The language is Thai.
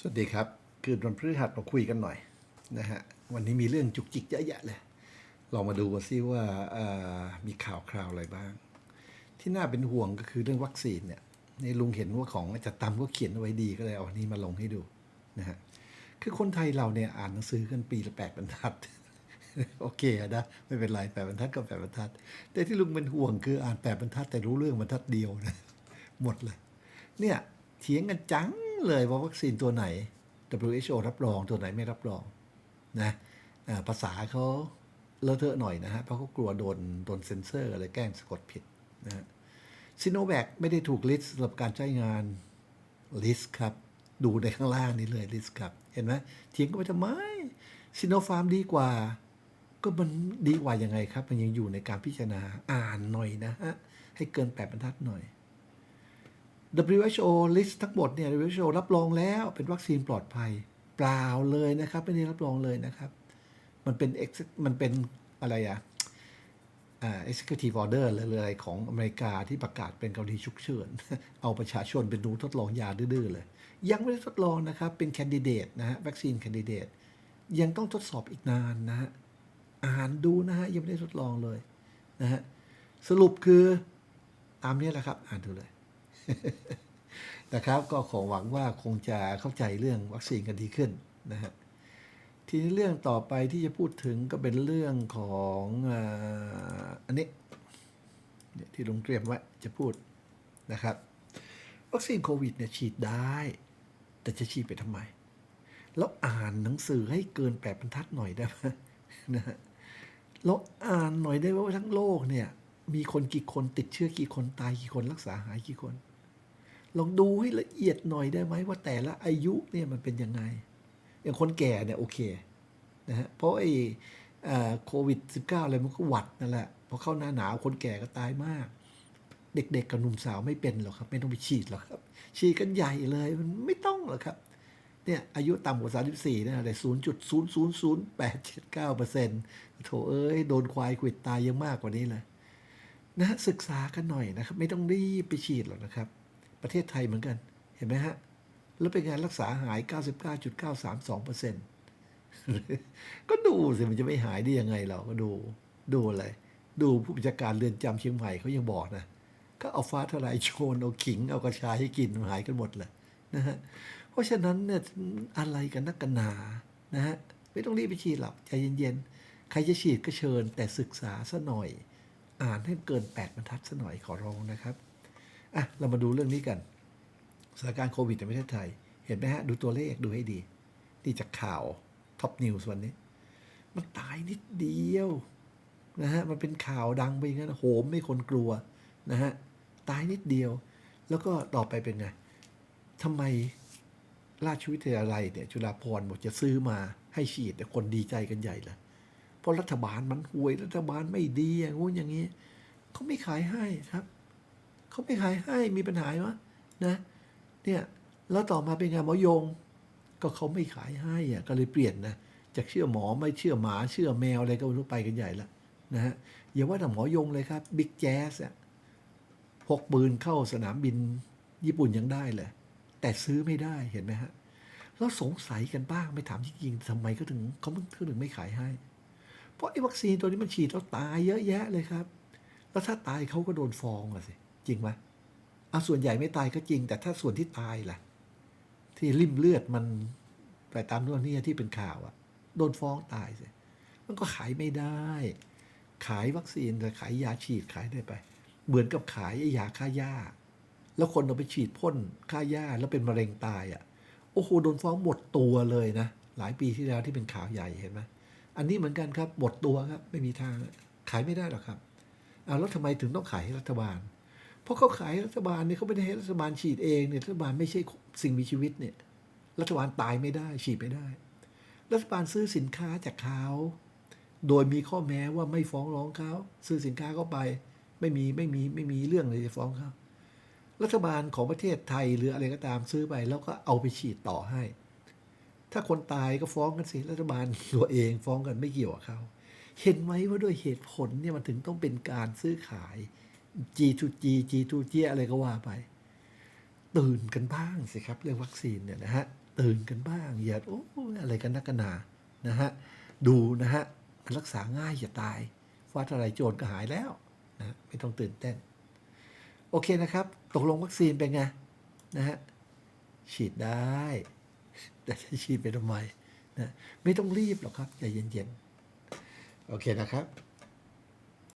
สวัสดีครับ คือวันพฤหัสมาคุยกันหน่อยนะฮะ วันนี้มีเรื่องจุกจิกเยอะแยะเลย ลองมาดูกันซิว่าอ่อมีข่าวคราวอะไรบ้าง ที่น่าเป็นห่วงก็คือเรื่องวัคซีนเนี่ย ในลุงเห็นว่าของอาจารย์ตำก็เขียนไว้ดีก็เลยเอาอันนี้มาลงให้ดูนะฮะ คือคนไทยเราเนี่ยอ่านหนังสือกันปีละแปดบรรทัด โอเคอะนะไม่เป็นไรแปดบรรทัดก็แปดบรรทัด แต่ที่ลุงเป็นห่วงคืออ่านแปดบรรทัดแต่รู้เรื่องบรรทัดเดียวนะ หมดเลย เนี่ยเถียงกันจัง เลยว่าวัคซีนตัวไหน WHO รับรองตัวไหนไม่รับรองนะภาษาเขาเลอะเทอะหน่อยนะฮะเพราะเขากลัวโดนโดนเซ็นเซอร์อะไรแกล้งสะกดผิดนะฮะซิโนแวคไม่ได้ถูกลิสต์สำหรับการใช้งานลิสต์ครับ ดูในข้างล่างนี้เลยลิสต์ครับ เห็นไหมเถียงกันไปทำไมซิโนฟาร์มดีกว่า ก็มันดีกว่ายังไงครับ มันยังอยู่ในการพิจารณาอ่านหน่อยนะฮะให้เกินแปดบรรทัดหน่อย WHO list ทั้งหมดเนี่ย WHO รับรองแล้วเป็นวัคซีนปลอดภัย เปล่าเลยนะครับ ไม่ได้รับรองเลยนะครับ มันเป็น มันเป็นอะไรอะอ่า executive order หรืออะไรของอเมริกาที่ประกาศเป็นกรณีฉุกเฉิน เอาประชาชนเป็นหนูทดลองยาดื้อๆเลย ยังไม่ได้ทดลองนะครับ เป็นแคนดิเดตนะฮะวัคซีนแคนดิเดตยังต้องทดสอบอีกนานนะฮะอ่านดูนะฮะยังไม่ได้ทดลองเลยนะฮะสรุปคือตามนี้แหละครับ อ่านดูเลย นะครับก็ขอหวังว่าคงจะเข้าใจเรื่องวัคซีนกันดีขึ้นนะฮะทีนี้เรื่องต่อไปที่จะพูดถึงก็เป็นเรื่องของอันนี้เนี่ยที่ลงเตรียมไว้จะพูดนะครับ วัคซีนโควิดเนี่ยฉีดได้ แต่จะฉีดไปทำไม แล้วอ่านหนังสือให้เกินแปดบรรทัดหน่อยได้ไหมนะฮะเราอ่านหน่อยได้ว่าทั้งโลกเนี่ยมีคนกี่คนติดเชื้อกี่คนตายกี่คนรักษาหายกี่คน ลองดูให้ละเอียดหน่อยได้ไหมว่าแต่ละอายุเนี่ยมันเป็นยังไง อย่างคนแก่เนี่ยโอเคนะฮะเพราะไอ้โควิด -19 อะไรมันก็หวัดนั่นแหละพอเข้าหน้าหนาวคนแก่ก็ตายมาก เด็กๆกับหนุ่มสาวไม่เป็นหรอกครับ ไม่ต้องไปฉีดหรอกครับ ฉีดกันใหญ่เลยมันไม่ต้องหรอกครับเนี่ยอายุต่ำกว่า 34นะอะไร0.0000879เปอร์เซ็นต์โถเอ้ย โดนควายขวิดตายยังมากกว่านี้เลยนะศึกษากันหน่อยนะครับ ไม่ต้องรีบไปฉีดหรอกนะครับ ประเทศไทยเหมือนกัน เห็นไหมฮะ แล้วเป็นการรักษาหาย 99.932เปอร์เซ็นต์ก็ดูสิมันจะไม่หายได้ยังไงเราก็ดูดูอะไร ดูผู้บัญชาการเรือนจำเชียงใหม่เขายังบอกนะก็เอาฟ้าทลายโจรเอาขิง เอากระชายให้กินหายกันหมดเลยนะฮะเพราะฉะนั้นเนี่ยอะไรกันนักกันหนานะฮะไม่ต้องรีบไปฉีดหรอกใจเย็นๆ ใครจะฉีดก็เชิญแต่ศึกษาซะหน่อย อ่านให้เกิน 8 บรรทัดซะหน่อยขอร้องนะครับ อะเรามาดูเรื่องนี้กันสถานการณ์โควิดในประเทศไทย เห็นไหมฮะ ดูตัวเลขดูให้ดีนี่จากข่าวท็อปนิวส์วันนี้ มันตายนิดเดียวนะฮะ มันเป็นข่าวดังไปอย่างนั้นโหมไม่คนกลัวนะฮะ ตายนิดเดียว แล้วก็ต่อไปเป็นไงทำไมราชวิทยาลัยเนี่ยจุฬาภรณ์บอกจะซื้อมาให้ฉีดแต่คนดีใจกันใหญ่เลยเพราะรัฐบาลมันห่วยรัฐบาลไม่ดีอย่างงู้นอย่างนี้เขาไม่ขายให้ครับ เขาไม่ขายให้มีปัญหาวะนะ เนี่ยแล้วต่อมาเป็นไงหมอยง ก็เขาไม่ขายให้อะก็เลยเปลี่ยนนะจากเชื่อหมอไม่เชื่อหมาเชื่อแมวอะไรก็ไม่รู้ไปกันใหญ่ละนะฮะอย่าว่าแต่หมอยงเลยครับบิ๊กแจ๊สอะพกปืนเข้าสนามบินญี่ปุ่นยังได้เลย แต่ซื้อไม่ได้เห็นไหมฮะแล้วสงสัยกันบ้างไม่ถามจริงๆทำไมเขาถึงเขาถึงไม่ขายให้ เพราะไอ้วัคซีนตัวนี้มันฉีดแล้วตายเยอะแยะเลยครับ แล้วถ้าตายเขาก็โดนฟ้องอะสิ จริงไหมเอาส่วนใหญ่ไม่ตายก็จริง แต่ถ้าส่วนที่ตายล่ะ ที่ริ่มเลือดมันไปตามนู่นนี่ที่เป็นข่าวอะโดนฟ้องตายสิมันก็ขายไม่ได้ ขายวัคซีนแต่ขายยาฉีดขายได้ไป เหมือนกับขายไอยาฆ่าหญ้า แล้วคนเอาไปฉีดพ่นฆ่าหญ้าแล้วเป็นมะเร็งตายอะโอ้โหโดนฟ้องหมดตัวเลยนะหลายปีที่แล้วที่เป็นข่าวใหญ่เห็นไหมอันนี้เหมือนกันครับหมดตัวครับไม่มีทางขายไม่ได้หรอกครับเอาแล้วทำไมถึงต้องขายให้รัฐบาล เพราะเขาขายรัฐบาลเนี่ยเขาไม่ได้ให้รัฐบาลฉีดเองเนี่ยรัฐบาลไม่ใช่สิ่งมีชีวิตเนี่ย รัฐบาลตายไม่ได้ฉีดไม่ได้ รัฐบาลซื้อสินค้าจากเขาโดยมีข้อแม้ว่าไม่ฟ้องร้องเขาซื้อสินค้าเข้าไป ไม่มีไม่มีไม่มีเรื่องเลยจะฟ้องเขารัฐบาลของประเทศไทยหรืออะไรก็ตามซื้อไป แล้วก็เอาไปฉีดต่อให้ ถ้าคนตายก็ฟ้องกันสิรัฐบาลตัวเองฟ้องกันไม่เกี่ยวกับเขาเห็นไหมว่าด้วยเหตุผลเนี่ยมันถึงต้องเป็นการซื้อขาย G to G G to G อะไรก็ว่าไป ตื่นกันบ้างสิครับ เรื่องวัคซีนเนี่ยนะฮะ ตื่นกันบ้าง อย่าโอ้อะไรกันนักกันหนานะฮะ ดูนะฮะมันรักษาง่ายอย่าตายฟ้าทลายโจรก็หายแล้วนะไม่ต้องตื่นเต้น โอเคนะครับ ตกลงวัคซีนเป็นไงนะฮะ ฉีดได้ แต่จะฉีดไปทำไมนะไม่ต้องรีบหรอกครับใจเย็นๆ โอเคนะครับ